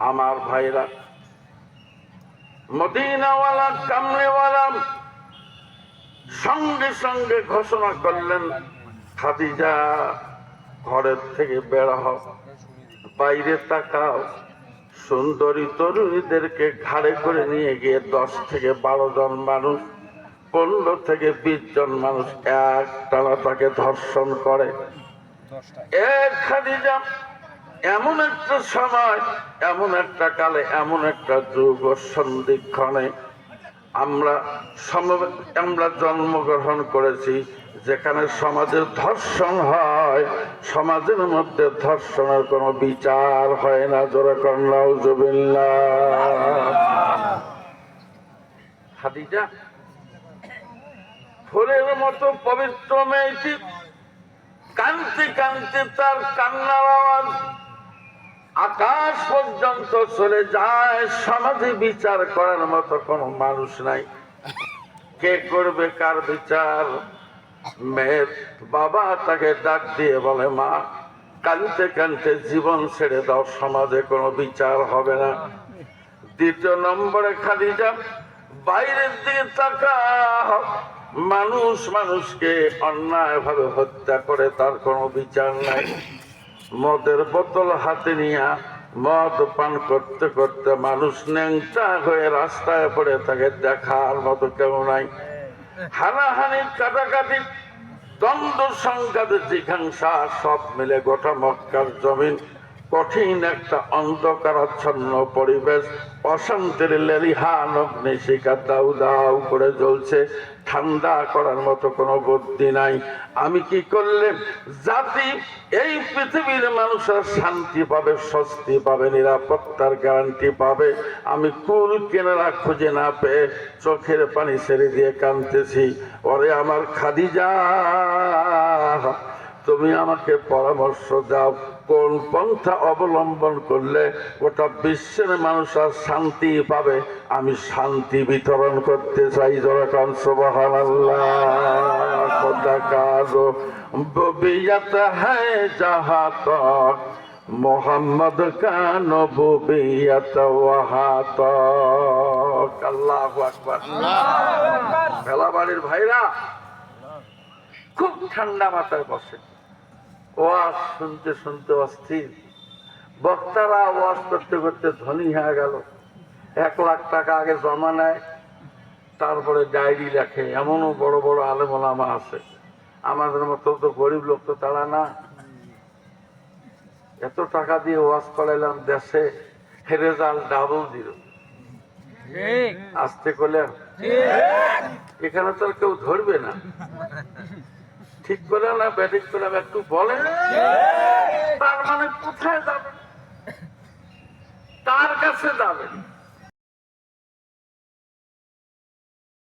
আমার ভাইরা। মদিনাওয়ালা কামলেওয়ালা সঙ্গে সঙ্গে ঘোষণা করলেন খাদিজা ঘরের থেকে বেড়া হও বাইরে তাকাও। সুন্দরী তরুণীদেরকে ঘাড়ে করে নিয়ে গিয়ে দশ থেকে বারো জন মানুষ পনেরো থেকে বিশ জন মানুষ এক টানা তাকে ধর্ষণ করে। এক খাদিজা এমন একটা সময়, এমন একটা কালে, এমন একটা যুগ সন্ধিক্ষণে আমরা আমরা জন্মগ্রহণ করেছি, যেখানে সমাজের ধর্ষণ হয়। সমাজের মধ্যে ধর্ষণের কোনো বিচার হয় না, জোরে কন্যা খাদিজা, ফুলের মতো পবিত্র মেয়েটি কানতে কানতে তার কান্নার আওয়াজ আকাশ পর্যন্ত চলে যায় সমাজে বিচার করার মতো কোনো মানুষ নাই। কে করবে কার বিচার? মেয়ের বাবা তাকে ডাক দিয়ে বলে, মা, কানতে কানতে জীবন ছেড়ে দাও, সমাজে কোনো বিচার হবে না। দ্বিতীয় নম্বরে খালি যা বাইরের দিকে তাকা মানুষ মানুষকে অন্যায় ভাবে হত্যা করে, তার কোনো বিচার নাই। মদের বোতল হাতে নিয়ে মদ পান করতে করতে মানুষ ন্যাংচা হয়ে রাস্তায় পড়ে তাকে দেখার মতো কেউ নাই। হানাহানি, কাটাকাটি, দ্বন্দ্ব, সংঘাত, জিঘাংসা সব মিলে গোটা মক্কার জমিন কঠিন একটা অন্ধকারাচ্ছন্ন পরিবেশ। অশান্তির লেলিহান অগ্নিশিকা দাউ দাউ করে জ্বলছে। ঠান্ডা করার মতো কোনো বুদ্ধি নাই। আমি কি করলে জাতি এই পৃথিবীর মানুষের শান্তি পাবে, স্বস্তি পাবে, নিরাপত্তার গ্যারান্টি পাবে? আমি কুল কেনারা খুঁজে না পেয়ে চোখের পানি ছেড়ে দিয়ে কাঁদতেছি। ওরে আমার খাদিজা! তুমি আমাকে পরামর্শ দাও। কোন পন্থা অবলম্বন করলে গোটা বিশ্বের মানুষ আর শান্তি পাবে? আমি শান্তি বিতরণ করতে চাই সুবহান ববিয়ত যাহা তক। মোহাম্মদ কান নবুবিয়ত ওয়াহা তক। আল্লাহু আকবার। ভেলাবাড়ির ভাইরা খুব ঠান্ডা মাথায় বসে। ওয়াজ শুনতে শুনতে অস্থির। বক্তারা ওয়াজ করতে করতে ধনী হয়ে গেল। এক লাখ টাকা আগে জমা নেয় তারপরে ডায়েরি লেখে। এমনও বড় বড় আলেমলামা আছে। আমাদের মতো তো গরিব লোক তো তারা না। এত টাকা দিয়ে ওয়াজ করাইলাম দেশে রেজাল্ট ডাবল দিল। আসতে করলেন এখানে তো আর কেউ ধরবে না। ঠিক করে না ব্যাটিং করে একটু বলেন তার মানে কোথায় যাবেন তার কাছে যাবেন